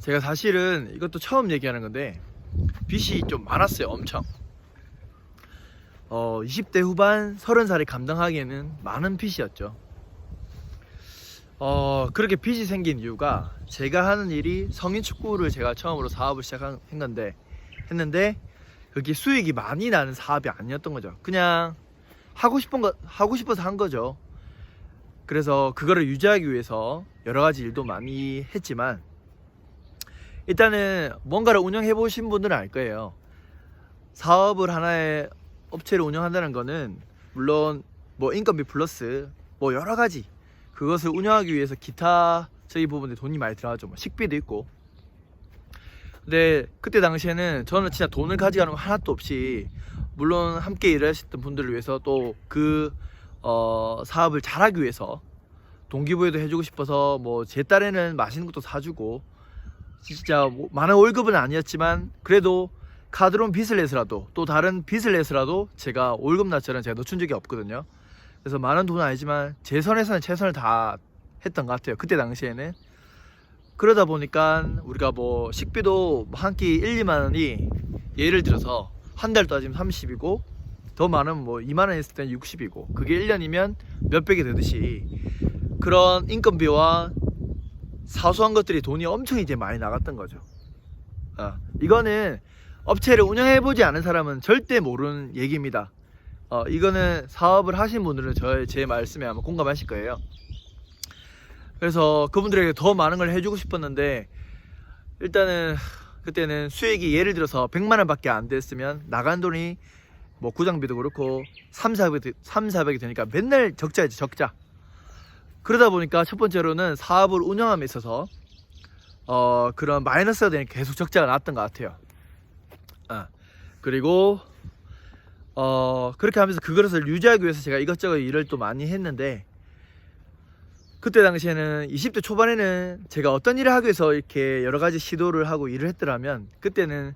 제가 사실은 이것도 처음 얘기하는 건데 빚이 좀 많았어요 엄청. 어 20대 후반 30살이 감당하기에는 많은 빚이었죠. 어 그렇게 빚이 생긴 이유가 제가 하는 일이 성인 축구를 제가 처음으로 사업을 시작한 건데 했는데 그게 수익이 많이 나는 사업이 아니었던 거죠. 그냥 하고 싶은 거 하고 싶어서 한 거죠. 그래서 그거를 유지하기 위해서 여러 가지 일도 많이 했지만 일단은 뭔가를 운영해 보신 분들은 알 거예요. 사업을 하나의 업체를 운영한다는 거는 물론 뭐 인건비 플러스 뭐 여러 가지 그것을 운영하기 위해서 기타적인 부분에 돈이 많이 들어가죠. 뭐 식비도 있고. 근데 그때 당시에는 저는 진짜 돈을 가져가는 거 하나도 없이 물론 함께 일하셨던 분들을 위해서 또 그 어, 사업을 잘하기 위해서 동기부여도 해주고 싶어서 뭐 제 딸에는 맛있는 것도 사주고 진짜 뭐 많은 월급은 아니었지만 그래도 카드론 빚을 내서라도 또 다른 빚을 내서라도 제가 월급 날짜는 제가 놓친 적이 없거든요. 그래서 많은 돈은 아니지만 제 선에서는 최선을 다 했던 것 같아요. 그때 당시에는 그러다 보니까 우리가 뭐 식비도 한 끼 1, 2만 원이 예를 들어서 한 달 따지면 30이고 더 많으면 뭐 2만 원 했을 때는 60이고 그게 1년이면 몇백이 되듯이 그런 인건비와 사소한 것들이 돈이 엄청 이제 많이 나갔던 거죠. 어, 이거는 업체를 운영해 보지 않은 사람은 절대 모르는 얘기입니다. 어, 이거는 사업을 하신 분들은 저의 제 말씀에 아마 공감하실 거예요. 그래서 그분들에게 더 많은 걸 해주고 싶었는데 일단은 그때는 수익이 예를 들어서 100만 원밖에 안 됐으면 나간 돈이 뭐 구장비도 그렇고 3, 400, 3, 400이 되니까 맨날 적자이지 적자. 그러다 보니까 첫 번째로는 사업을 운영함에 있어서 어 그런 마이너스가 되니 계속 적자가 났던 것 같아요. 아 그리고 어 그렇게 하면서 그것을 유지하기 위해서 제가 이것저것 일을 또 많이 했는데 그때 당시에는 20대 초반에는 제가 어떤 일을 하기 위해서 이렇게 여러 가지 시도를 하고 일을 했더라면 그때는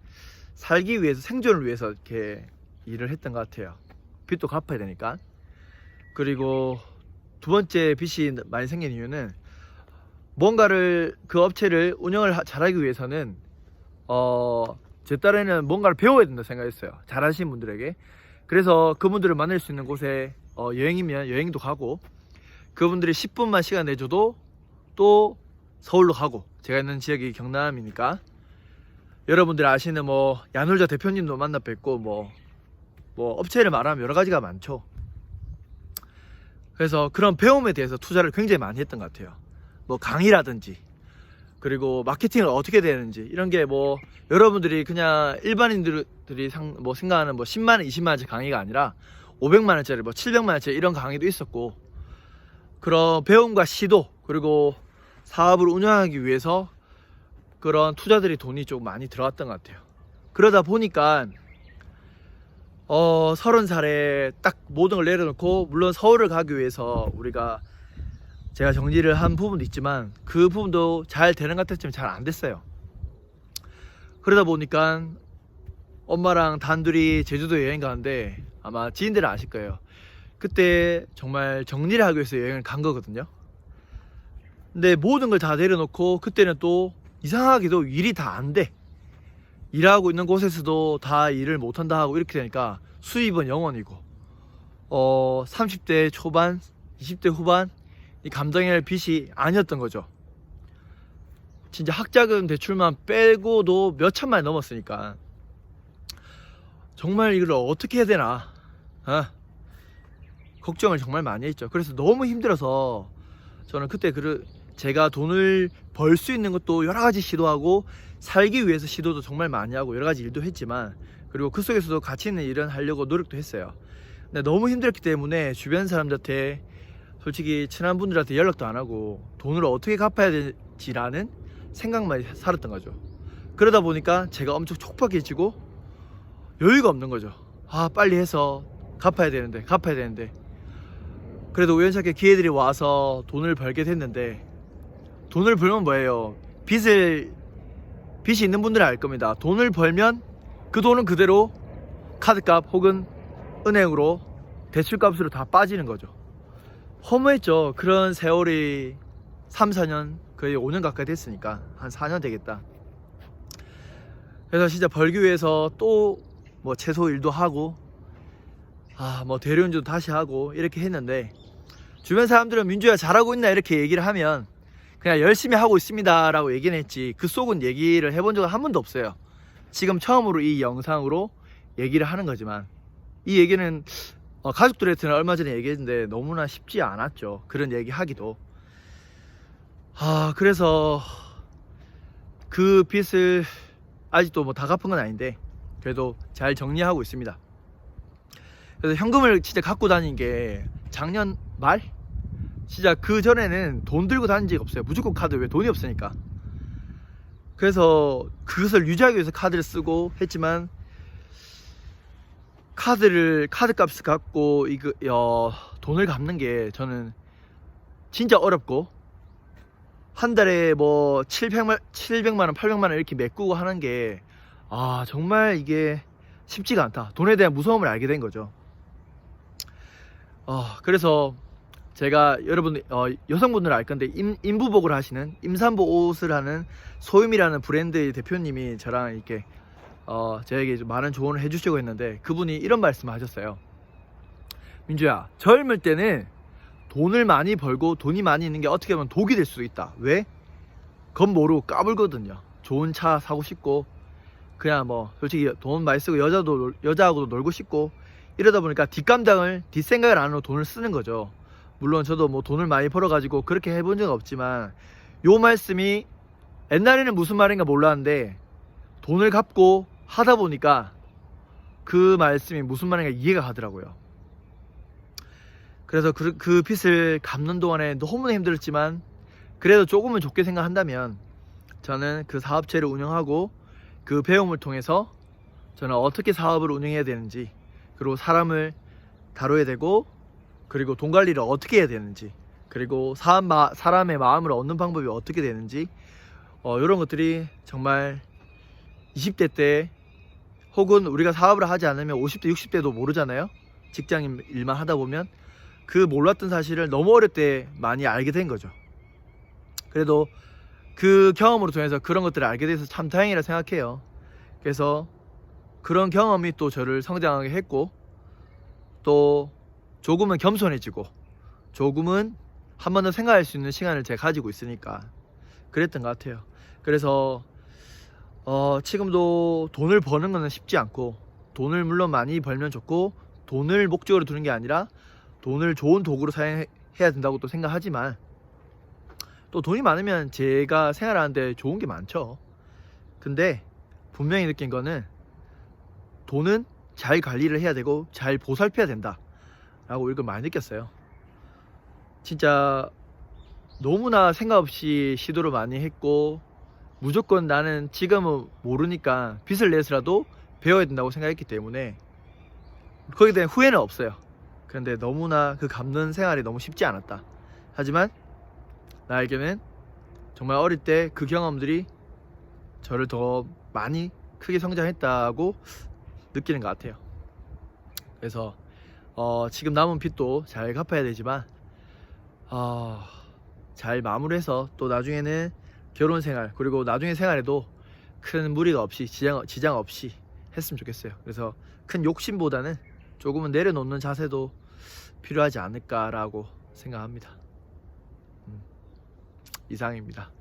살기 위해서 생존을 위해서 이렇게 일을 했던 것 같아요. 빚도 갚아야 되니까. 그리고 두 번째 빚이 많이 생긴 이유는 뭔가를 그 업체를 운영을 하- 잘하기 위해서는 어, 제 딸에는 뭔가를 배워야 된다 생각했어요. 잘하시는 분들에게. 그래서 그분들을 만날 수 있는 곳에 어, 여행이면 여행도 가고 그분들이 10분만 시간 내줘도 또 서울로 가고 제가 있는 지역이 경남이니까 여러분들 아시는 뭐 야놀자 대표님도 만나 뵙고 뭐, 뭐 업체를 말하면 여러 가지가 많죠. 그래서 그런 배움에 대해서 투자를 굉장히 많이 했던 것 같아요. 뭐 강의라든지 그리고 마케팅을 어떻게 되는지 이런 게 뭐 여러분들이 그냥 일반인들이 상, 뭐 생각하는 뭐 10만 원, 20만 원짜리 강의가 아니라 500만 원짜리 뭐 700만 원짜리 이런 강의도 있었고 그런 배움과 시도 그리고 사업을 운영하기 위해서 그런 투자들이 돈이 좀 많이 들어갔던 것 같아요. 그러다 보니까 어 서른 살에 딱 모든 걸 내려놓고 물론 서울을 가기 위해서 우리가 제가 정리를 한 부분도 있지만 그 부분도 잘 되는 것 같았지만 잘 안 됐어요. 그러다 보니까 엄마랑 단둘이 제주도 여행 가는데 아마 지인들은 아실 거예요. 그때 정말 정리를 하기 위해서 여행을 간 거거든요. 근데 모든 걸 다 내려놓고 그때는 또 이상하게도 일이 다 안 돼. 일하고 있는 곳에서도 다 일을 못한다 하고 이렇게 되니까 수입은 영원이고 어 30대 초반 20대 후반 이 감당해야 할 빚이 아니었던 거죠. 진짜 학자금 대출만 빼고도 몇 천만 넘었으니까 정말 이걸 어떻게 해야 되나 아, 걱정을 정말 많이 했죠. 그래서 너무 힘들어서 저는 그때 그 제가 돈을 벌 수 있는 것도 여러 가지 시도하고 살기 위해서 시도도 정말 많이 하고 여러 가지 일도 했지만 그리고 그 속에서도 가치 있는 일은 하려고 노력도 했어요. 근데 너무 힘들었기 때문에 주변 사람들한테 솔직히 친한 분들한테 연락도 안 하고 돈을 어떻게 갚아야 되지라는 생각만 살았던 거죠. 그러다 보니까 제가 엄청 촉박해지고 여유가 없는 거죠. 아 빨리 해서 갚아야 되는데 갚아야 되는데 그래도 우연찮게 기회들이 와서 돈을 벌게 됐는데 돈을 벌면 뭐예요? 빚을 빚이 있는 분들은 알 겁니다. 돈을 벌면 그 돈은 그대로 카드값 혹은 은행으로 대출값으로 다 빠지는 거죠. 허무했죠. 그런 세월이 3, 4년 거의 5년 가까이 됐으니까 한 4년 되겠다. 그래서 진짜 벌기 위해서 또 뭐 채소 일도 하고 아 뭐 대리운전도 다시 하고 이렇게 했는데 주변 사람들은 민주야 잘하고 있나 이렇게 얘기를 하면 그냥 열심히 하고 있습니다 라고 얘기는 했지 그 속은 얘기를 해본 적은 한 번도 없어요. 지금 처음으로 이 영상으로 얘기를 하는 거지만 이 얘기는 어, 가족들한테는 얼마 전에 얘기했는데 너무나 쉽지 않았죠. 그런 얘기 하기도. 아 그래서 그 빚을 아직도 뭐 다 갚은 건 아닌데 그래도 잘 정리하고 있습니다. 그래서 현금을 진짜 갖고 다닌 게 작년 말? 진짜 그 전에는 돈 들고 다닌 적이 없어요. 무조건 카드 왜 돈이 없으니까. 그래서 그것을 유지하기 위해서 카드를 쓰고 했지만 카드를 카드 값을 갖고 이거 어, 돈을 갚는 게 저는 진짜 어렵고 한 달에 뭐 700만 700만 원, 800만 원 이렇게 메꾸고 하는 게 아, 정말 이게 쉽지가 않다. 돈에 대한 무서움을 알게 된 거죠. 어, 그래서 제가 여러분 어, 여성분들 알 건데 임, 인부복을 하시는 임산부 옷을 하는 소임이라는 브랜드의 대표님이 저랑 이렇게 어, 저에게 좀 많은 조언을 해주시고 했는데 그분이 이런 말씀을 하셨어요. 민주야, 젊을 때는 돈을 많이 벌고 돈이 많이 있는 게 어떻게 보면 독이 될 수도 있다. 왜? 겉 모르고 까불거든요. 좋은 차 사고 싶고 그냥 뭐 솔직히 돈 많이 쓰고 여자도 놀- 여자하고도 놀고 싶고 이러다 보니까 뒷감당을 뒷생각을 안 하고 돈을 쓰는 거죠. 물론 저도 뭐 돈을 많이 벌어가지고 그렇게 해본 적은 없지만 요 말씀이 옛날에는 무슨 말인가 몰랐는데 돈을 갚고 하다 보니까 그 말씀이 무슨 말인가 이해가 가더라고요. 그래서 그, 그 빚을 갚는 동안에 너무나 힘들었지만 그래도 조금은 좋게 생각한다면 저는 그 사업체를 운영하고 그 배움을 통해서 저는 어떻게 사업을 운영해야 되는지 그리고 사람을 다뤄야 되고 그리고 돈 관리를 어떻게 해야 되는지 그리고 사람 마, 사람의 마음을 얻는 방법이 어떻게 되는지 어, 이런 것들이 정말 20대 때 혹은 우리가 사업을 하지 않으면 50대 60대도 모르잖아요. 직장 일만 하다 보면 그 몰랐던 사실을 너무 어릴 때 많이 알게 된 거죠. 그래도 그 경험으로 통해서 그런 것들을 알게 돼서 참 다행이라 생각해요. 그래서 그런 경험이 또 저를 성장하게 했고 또 조금은 겸손해지고 조금은 한 번 더 생각할 수 있는 시간을 제가 가지고 있으니까 그랬던 것 같아요. 그래서 어, 지금도 돈을 버는 거는 쉽지 않고 돈을 물론 많이 벌면 좋고 돈을 목적으로 두는 게 아니라 돈을 좋은 도구로 사용해야 된다고 또 생각하지만 또 돈이 많으면 제가 생활하는데 좋은 게 많죠. 근데 분명히 느낀 거는 돈은 잘 관리를 해야 되고 잘 보살펴야 된다. 라고 이걸 많이 느꼈어요. 진짜 너무나 생각 없이 시도를 많이 했고 무조건 나는 지금은 모르니까 빚을 내서라도 배워야 된다고 생각했기 때문에 거기에 대한 후회는 없어요. 그런데 너무나 그 갚는 생활이 너무 쉽지 않았다. 하지만 나에게는 정말 어릴 때 그 경험들이 저를 더 많이 크게 성장했다고 느끼는 것 같아요. 그래서 어, 지금 남은 빚도 잘 갚아야 되지만 어, 잘 마무리해서 또 나중에는 결혼 생활 그리고 나중에 생활에도 큰 무리가 없이 지장, 지장 없이 했으면 좋겠어요. 그래서 큰 욕심보다는 조금은 내려놓는 자세도 필요하지 않을까라고 생각합니다. 음, 이상입니다.